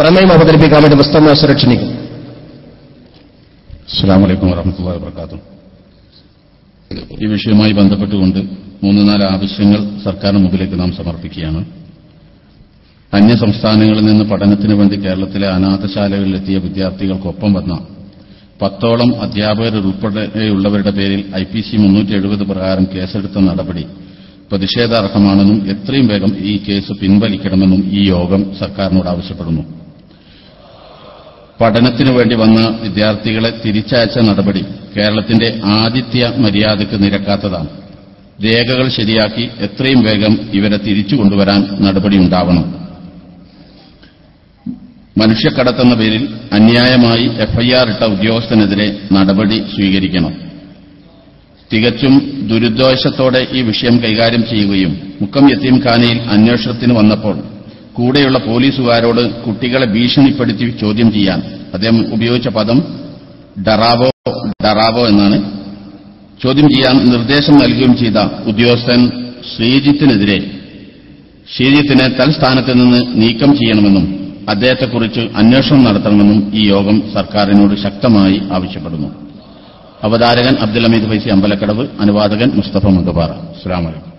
പ്രമേയം അവതരിപ്പിക്കാൻ വേണ്ടി നാസറെ ക്ഷണിക്കുന്നു അസ്സാം വലൈക്കും ഈ വിഷയവുമായി ബന്ധപ്പെട്ടുകൊണ്ട് മൂന്ന് നാല് ആവശ്യങ്ങൾ സർക്കാരിന് മുമ്പിലേക്ക് നാം സമർപ്പിക്കുകയാണ്. അന്യ സംസ്ഥാനങ്ങളിൽ നിന്ന് പഠനത്തിന് വേണ്ടി കേരളത്തിലെ അനാഥശാലകളിലെത്തിയ വിദ്യാർത്ഥികൾക്കൊപ്പം വന്ന പത്തോളം അധ്യാപകരുൾപ്പെടെയുള്ളവരുടെ പേരിൽ ഐ പി സി മുന്നൂറ്റി എഴുപത് പ്രകാരം കേസെടുത്ത നടപടി പ്രതിഷേധാർഹമാണെന്നും എത്രയും വേഗം ഈ കേസ് പിൻവലിക്കണമെന്നും ഈ യോഗം സർക്കാരിനോട് ആവശ്യപ്പെടുന്നു. പഠനത്തിനു വേണ്ടി വന്ന വിദ്യാർത്ഥികളെ തിരിച്ചയച്ച നടപടി കേരളത്തിന്റെ ആദിത്യ മര്യാദയ്ക്ക് നിരക്കാത്തതാണ്. രേഖകൾ ശരിയാക്കി എത്രയും വേഗം ഇവരെ തിരിച്ചു കൊണ്ടുവരാൻ നടപടിയുണ്ടാവണം മനുഷ്യക്കടത്തെന്ന പേരിൽ അന്യായമായി എഫ്ഐആർ ഇട്ട ഉദ്യോഗസ്ഥനെതിരെ നടപടി സ്വീകരിക്കണം. തികച്ചും ദുരുദ്ദേശത്തോടെ ഈ വിഷയം കൈകാര്യം ചെയ്യുകയും മുക്കം യത്തീംഖാനയിൽ അന്വേഷണത്തിന് വന്നപ്പോൾ കൂടെയുള്ള പോലീസുകാരോട് കുട്ടികളെ ഭീഷണിപ്പെടുത്തി ചോദ്യം ചെയ്യാൻ. അദ്ദേഹം ഉപയോഗിച്ച പദം ഡറാവോ ഡറാവോ എന്നാണ്. ചോദ്യം ചെയ്യാൻ നിർദ്ദേശം നൽകുകയും ചെയ്ത ഉദ്യോഗസ്ഥൻ ശ്രീജിത്തിനെതിരെ ശ്രീജിത്തിനെ തൽസ്ഥാനത്ത് നിന്ന് നീക്കം ചെയ്യണമെന്നും അദ്ദേഹത്തെക്കുറിച്ച് അന്വേഷണം നടത്തണമെന്നും ഈ യോഗം സർക്കാരിനോട് ശക്തമായി ആവശ്യപ്പെടുന്നു. അവതാരകൻ അബ്ദുൽ അമീദ് ഫൈസി അമ്പലക്കടവ് അനുവാദകൻ മുസ്തഫ മുണ്ടുപാറ അസ്സാം വലൈക്കും